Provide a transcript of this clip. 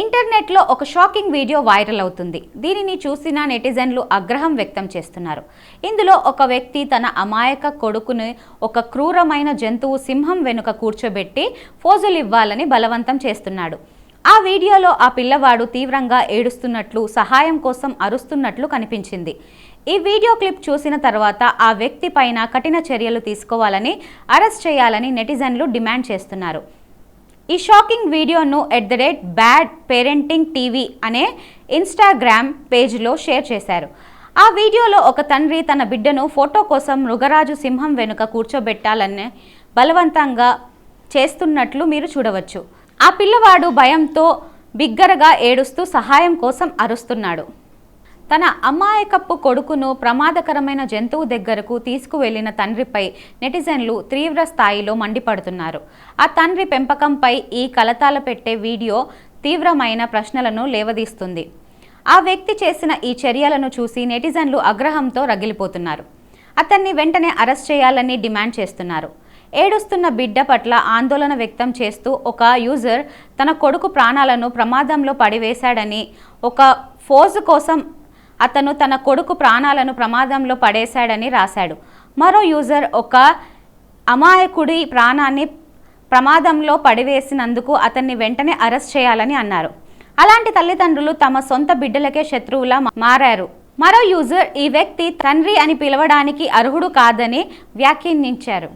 ఇంటర్నెట్లో ఒక shocking video viral అవుతుంది. దీనిని చూసిన నెటిజన్లు ఆగ్రహం వ్యక్తం చేస్తున్నారు. ఇందులో ఒక వ్యక్తి తన అమాయక కొడుకుని ఒక క్రూరమైన జంతువు సింహం వెనుక కూర్చోబెట్టి ఫోజులు ఇవ్వాలని బలవంతం చేస్తున్నాడు. ఆ వీడియోలో ఆ పిల్లవాడు తీవ్రంగా ఏడుస్తున్నట్లు సహాయం కోసం అరుస్తున్నట్లు కనిపించింది. ఈ వీడియో క్లిప్ చూసిన తర్వాత ఆ వ్యక్తి పైన కఠిన చర్యలు తీసుకోవాలని అరెస్ట్ చేయాలని నెటిజన్లు డిమాండ్ చేస్తున్నారు. ఈ షాకింగ్ వీడియోను at the rate bad parenting TV అనే ఇన్స్టాగ్రామ్ పేజ్లో షేర్ చేశారు. ఆ వీడియోలో ఒక తండ్రి తన బిడ్డను ఫోటో కోసం మృగరాజు సింహం వెనుక కూర్చోబెట్టాలని బలవంతంగా చేస్తున్నట్లు మీరు చూడవచ్చు. ఆ పిల్లవాడు భయంతో బిగ్గరగా ఏడుస్తూ సహాయం కోసం అరుస్తున్నాడు. తన అమాయకప్పు కొడుకును ప్రమాదకరమైన జంతువు దగ్గరకు తీసుకువెళ్ళిన తండ్రిపై నెటిజన్లు తీవ్ర స్థాయిలో మండిపడుతున్నారు. ఆ తండ్రి పెంపకంపై ఈ కలతాల పెట్టే వీడియో తీవ్రమైన ప్రశ్నలను లేవదీస్తుంది. ఆ వ్యక్తి చేసిన ఈ చర్యలను చూసి నెటిజన్లు ఆగ్రహంతో రగిలిపోతున్నారు. అతన్ని వెంటనే అరెస్ట్ చేయాలని డిమాండ్ చేస్తున్నారు. ఏడుస్తున్న బిడ్డ పట్ల ఆందోళన వ్యక్తం చేస్తూ ఒక యూజర్ తన కొడుకు ప్రాణాలను ప్రమాదంలో పడివేశాడని ఒక ఫోజు కోసం అతను తన కొడుకు ప్రాణాలను ప్రమాదంలో పడేశాడని రాశాడు. మరో యూజర్ ఒక అమాయకుడి ప్రాణాన్ని ప్రమాదంలో పడివేసినందుకు అతన్ని వెంటనే అరెస్ట్ చేయాలని అన్నారు. అలాంటి తల్లిదండ్రులు తమ సొంత బిడ్డలకే శత్రువులా మారారు. మరో యూజర్ ఈ వ్యక్తి తండ్రి అని పిలవడానికి అర్హుడు కాదని వ్యాఖ్యానించారు.